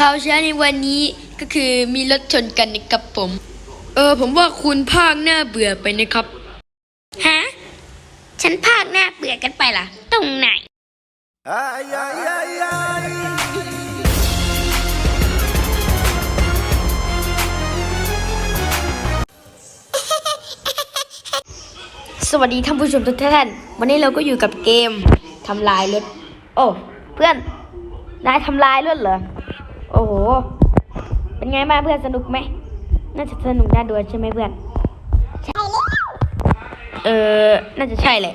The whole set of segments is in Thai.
ข่าวเช้าในวันนี้ก็คือมีรถชนกันนะครับผม เออ ผมว่าคุณภาคหน้าเบื่อไปนะครับ ฮะ ฉันภาคหน้าเบื่อกันไปล่ะ ตรงไหน Ay, ay, ay, ay. สวัสดีท่านผู้ชมทุกท่าน วันนี้เราก็อยู่กับเกมทำลายรถ โอ้ เพื่อน นายทำลายรถเหรอ โอ้โห เป็นไงบ้างเพื่อนสนุกไหม น่าจะสนุกน่าดูใช่ไหมเพื่อนเออ น่าจะใช่แหละ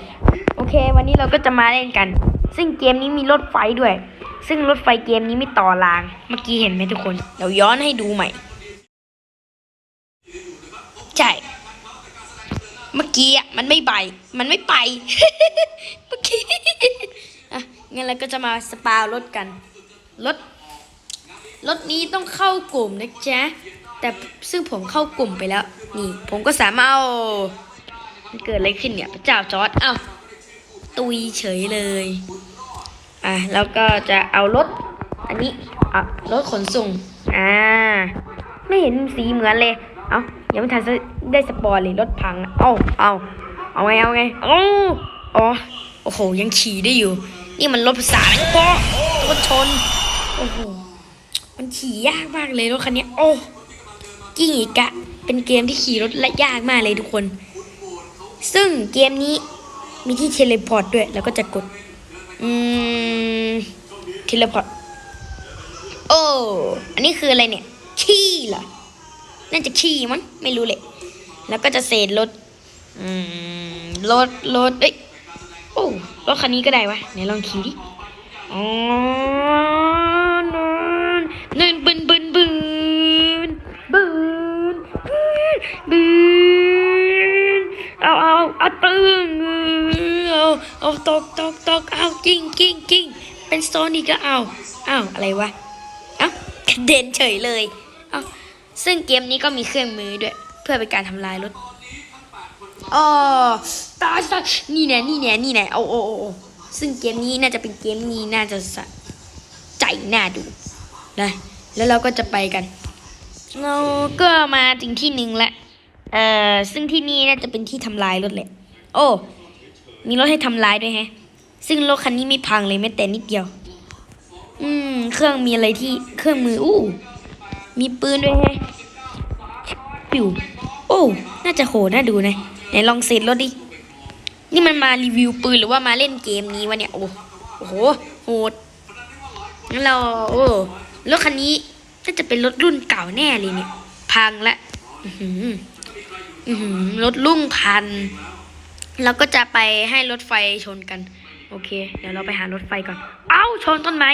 โอเค วันนี้เราก็จะมาเล่นกัน ซึ่งเกมนี้มีรถไฟด้วย ซึ่งรถไฟเกมนี้ไม่ต่อราง เมื่อกี้เห็นไหมทุกคน เดี๋ยวย้อนให้ดูใหม่ ใช่ เมื่อกี้อะมันไม่ไป มันไม่ไป เมื่อกี้ อะงั้นเราก็จะมาสปารถกัน รถ รถนี้ต้องเข้ากลุ่มนะจ๊ะ แต่ซึ่งผมเข้ากลุ่มไปแล้ว นี่ ผมก็สามารถเอามันเกิดอะไรขึ้นเนี่ย พระเจ้าจอร์ดเอ้าตุยเฉยเลย อะ แล้วก็จะเอารถ อันนี้อะรถขนส่ง อ่า ไม่เห็นสีเหมือนเลย เอ้ายังไม่ทันได้สปอยเลยรถพังอะเอ้าเอาเอาไง เอาไงเอ้าอ๋อ โอ้โห ยังขี่ได้อยู่ นี่มันรถภาษาอะไรปะรถชน โอ้โห มันขี่ยากมากเลยรถคันนี้โอ้กิ้งอีกอะเป็นเกมที่ขี่รถและยากมากเลยทุกคน ซึ่งเกมนี้มีที่เทเลพอร์ตด้วย แล้วก็จะกด อืมเทเลพอร์ตโอ้อันนี้คืออะไรเนี่ย ขี้เหรอน่าจะขี้มั้งไม่รู้เลยแล้วก็จะเศษรถอืมรถรถเอ้ยโอ้รถคันนี้ก็ได้วะไหนลองขี่ดิอ๋อ เอาเอาตกตกตกเอากิ้งกิ้งกิ้งเป็นโซนอีกแล้วเอาเอาอะไรวะเอ้ากระเด็นเฉยเลยเอ้าซึ่งเกมนี้ก็มีเครื่องมือด้วย เพื่อเป็นการทำลายรถอ๋อตายตายนี่แน่นี่แน่นี่แน่เอาโอ้โอ้โอ้ซึ่งเกมนี้น่าจะเป็นเกมนี้น่าจะสะใจน่าดูนะแล้วเราก็จะไปกัน เราก็มาถึงที่หนึ่งแล้วเอ่อซึ่งที่นี่น่าจะเป็นที่ทำลายรถแหละ โอ้ มีรถให้ทำลายด้วยแฮะ ซึ่งรถคันนี้ไม่พังเลยแม้แต่นิดเดียว อืม เครื่องมีอะไรที่เครื่องมืออู้ มีปืนด้วยแฮะปิวโอ้ น่าจะโหดน่าดูนะไหนลองเซตรถดิ นี่มันมารีวิวปืนหรือว่ามาเล่นเกมนี้วะเนี่ยโอ้โอ้โห โหดงั้นเรา โอ้ รถคันนี้น่าจะเป็นรถรุ่นเก่าแน่เลยเนี่ย พังละ อือหือ อือหือ รถลุ่งพัน เราก็จะไปให้รถไฟชนกัน โอเค เดี๋ยวเราไปหารถไฟก่อน เอ้าชนต้นไม้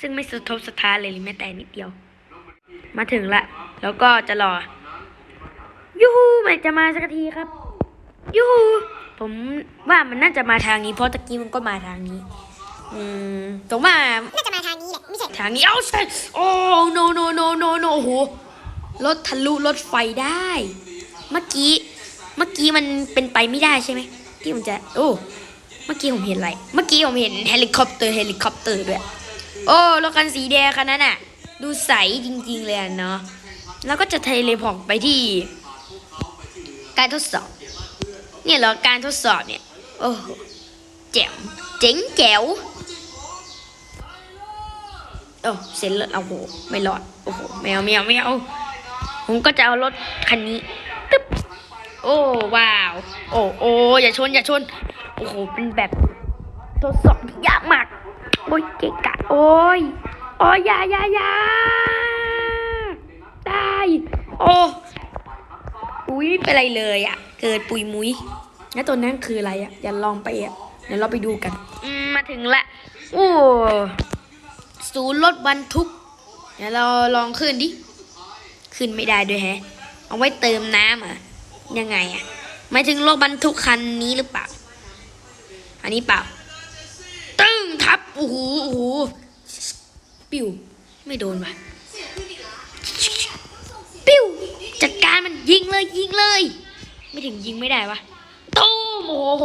ซึ่งไม่สะทบสะท้านเลยหรือแม้แต่นิดเดียว มาถึงละ แล้วก็จะรอ ยูฮูมันจะมาสักทีครับ ยูฮูผมว่ามันน่าจะมาทางนี้เพราะตะกี้มันก็มาทางนี้ อืมผมว่าน่าจะมาทางนี้แหละไม่ใช่ทางนี้เอ้าใช่โอ้ no no no no no โอ้โหรถทะลุรถไฟได้ เมื่อกี้เมื่อ กี้มันเป็นไปไม่ได้ใช่ไหมที่มันจะโอ้เมื่อกี้ผมเห็นอะไร เมื่อกี้ผมเห็นเฮลิคอปเตอร์เฮลิคอปเตอร์ด้วย โอ้รถคันสีแดงคันนั้นน่ะ ดูใสจริงๆเลยเนาะแล้วก็จะเทเลพอร์ตไปที่ การทดสอบ เนี่ยเหรอการทดสอบเนี่ย โอ้โหแจ๋วเจ๋งแจ๋วโอ้เสร็จแล้วโอ้โหไม่รอด โอ้โหไม่เอาไม่เอาไม่เอาผมก็จะเอารถคันนี้ตึ๊บ โอ้ว้าว โอ้โอ้อย่าชนอย่าชน โอ้โหเป็นแบบทดสอบที่ยากมาก โอ้ยเกะกะ โอ้ยโอ้ยอยาอยาอยาได้โอ้อุ้ยเป็นไรเลยอะ่ะเกิดปุยมุยแล้วตัวนั้นคืออะไรอะ่ะอย่าลองไปอะ่ะเดี๋ยวเราไปดูกันมาถึงละโอ้ศูนย์รถบรรทุกเดี๋ยวเราลองขึ้นดิ ขึ้นไม่ได้ด้วยแฮะ เอาไว้เติมน้ำอะ ยังไงอะหมายถึงรถบรรทุกคันนี้หรือเปล่า อันนี้เปล่า ตึ้งทับโอ้โหโอ้โหปิ้วไม่โดนว่ะปิ้วจัดการมันยิงเลยยิงเลย ไม่ถึงยิงไม่ได้วะตูมโอ้โห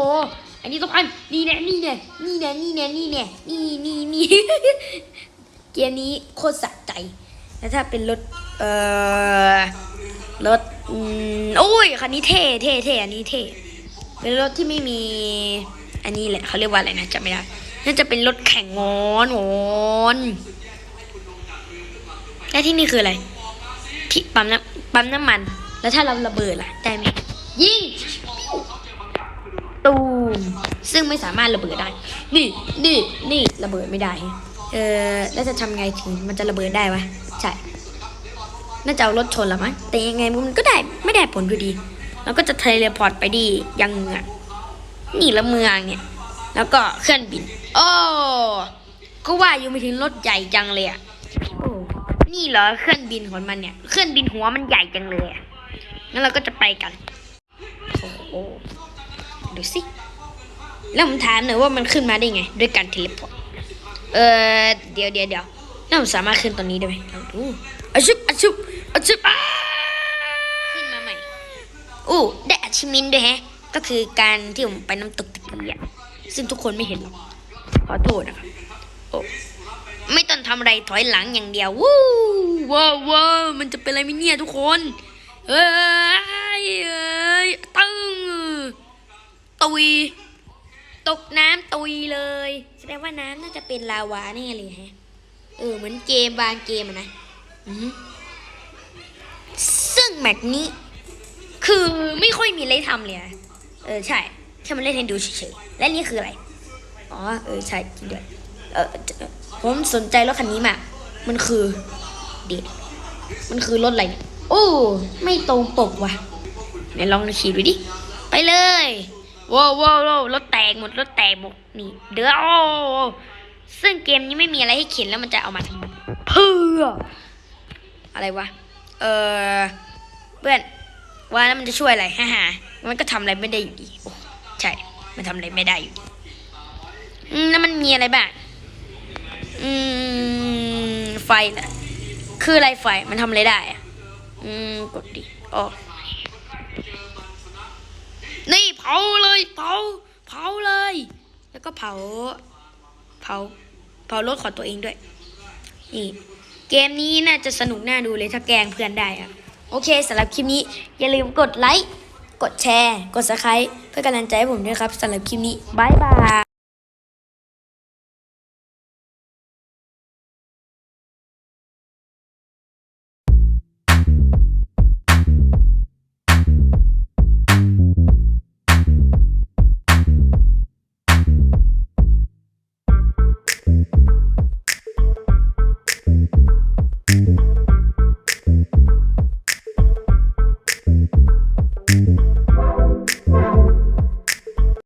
อันนี้ต้องพันนี่แน่นี่แน่นี่แน่นี่แน่นี่แน่นี่นี่นี่เกียร์นี้โคตรสะใจแล้วถ้าเป็นรถเอ่อ รถอืมโอ้ยคันนี้เท่เท่เท่อันนี้เท่เป็นรถที่ไม่มี อันนี้แหละเขาเรียกว่าอะไรนะจำไม่ได้น่าจะเป็นรถแข่งงอนงอนและที่นี่คืออะไร ที่ปั๊มน้ำปั๊มน้ำมัน แล้วถ้าเราระเบิดล่ะ ได้ไหมยิงตูมซึ่งไม่สามารถระเบิดได้ นี่นี่นี่ระเบิดไม่ได้ เออแล้วจะทำไงถึงมันจะระเบิดได้วะใช่ น่าจะเอารถชนละมั้งแต่ยังไงมันก็ได้ไม่ได้ผลอยู่ดี แล้วก็จะเทเลพอร์ตไปดียังเมืองนี่ละเมืองเนี่ยแล้วก็เครื่องบิน โอ้ก็ว่าอยู่ไม่ถึงรถใหญ่จังเลยอะนี่เหรอเครื่องบินของมันเนี่ยเครื่องบินหัวมันใหญ่จังเลยอะงั้นเราก็จะไปกันโอ้โหดูสิแล้วผมถามหน่อยว่ามันขึ้นมาได้ไง ด้วยการเทเลพอร์ตเออเดี๋ยวเดี๋ยวเดี๋ยวแล้วผมสามารถขึ้นตรงนี้ได้ไหมลองดู อาชุบอาชุบอาชุบอ้าขึ้นมาใหม่อู้ได้อาชิมินด้วยแฮะ ก็คือการที่ผมไปน้ำตกตะเกียบซึ่งทุกคนไม่เห็นหรอกขอโทษนะครับโอ้ไม่ต้องทำอะไรถอยหลังอย่างเดียววู้ว้าวว้าวมันจะเป็นอะไรไหมเนี่ยทุกคนเอ้ยเอ้ยตึ้งตุยตกน้ำตุยเลย แสดงว่าน้ำน่าจะเป็นลาวาแน่เลยฮะเออเหมือนเกมบางเกมอะนะอือหือ ซึ่งแมปนี้ คือไม่ค่อยมีอะไรทำเลยอะเออใช่ แค่มันเล่นให้ดูเฉยๆและนี่คืออะไร อ๋อ เออ ใช่จริงด้วยเออเออผมสนใจรถคันนี้มาก มันคือเด็ดมันคือรถอะไรเนี่ยโอ้ ไม่ตรงปกว่ะไหนลองขี่ดูดิ ไปเลยว้าวว้าวว้าวรถแตกหมดรถแตกหมดนี่เดี๋ยวโอ้ซึ่งเกมนี้ไม่มีอะไรให้เขียนแล้วมันจะเอามาทำเพื่อ อะไรวะ เออเพื่อนว่าแล้วมันจะช่วยอะไรฮ่าฮ่ามันก็ทำอะไรไม่ได้อยู่ดีโอ้ใช่ มันทำอะไรไม่ได้อยู่ดีอืมแล้วมันมีอะไรบ้างอืมไฟน่ะคืออะไรไฟมันทำอะไรได้อะอืมกดดิอ๋อนี่เผาเลยเผาเผาเลย แล้วก็เผา เผา เผารถของตัวเองด้วย นี่ เกมนี้น่าจะสนุกน่าดูเลยถ้าแกลงเพื่อนได้อะโอเคสำหรับคลิปนี้อย่าลืมกดไลค์ กดแชร์ กดซับสไคร b e เพื่อกำลังใจให้ผมด้วยครับสำหรับคลิปนี้บายบาย